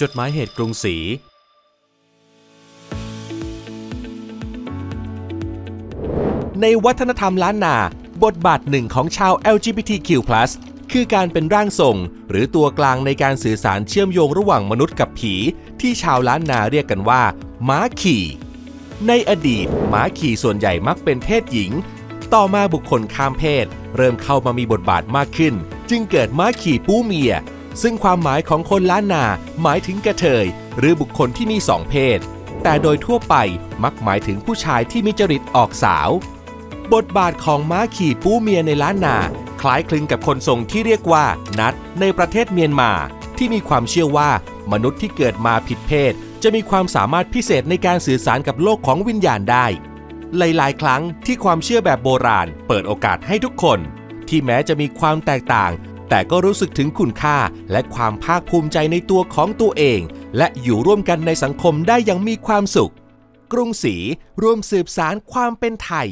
จดหมายเหตุกรุงศรี ในวัฒนธรรมล้านนา บทบาทหนึ่งของชาว LGBTQ+ คือการเป็นร่างทรง หรือตัวกลางในการสื่อสารเชื่อมโยงระหว่างมนุษย์กับผี ที่ชาวล้านนาเรียกกันว่า ม้าขี่ ในอดีต ม้าขี่ส่วนใหญ่มักเป็นเพศหญิง ต่อมาบุคคลข้ามเพศ เริ่มเข้ามามีบทบาทมากขึ้น จึงเกิดม้าขี่ปู้เมีย ซึ่งความหมายของคนล้านนา หมายถึงกระเทย หรือบุคคลที่มีสองเพศ แต่โดยทั่วไปมักหมายถึงผู้ชายที่มีจริตออกสาว บทบาทของม้าขี่ปู้เมียในล้านนา คล้ายคลึงกับคนทรงที่เรียกว่า นัดในประเทศเมียนมา ที่มีความเชื่อว่ามนุษย์ที่เกิดมาผิดเพศ จะมีความสามารถพิเศษในการสื่อสารกับโลกของวิญญาณได้ หลาย ๆ ครั้งที่ความเชื่อแบบโบราณ เปิดโอกาสให้ทุกคน ที่แม้จะมีความแตกต่าง แต่ก็รู้สึกถึงคุณค่าและความภาคภูมิใจในตัวของตัวเอง และอยู่ร่วมกันในสังคมได้อย่างมีความสุข กรุงศรีร่วมสืบสารความเป็นไทย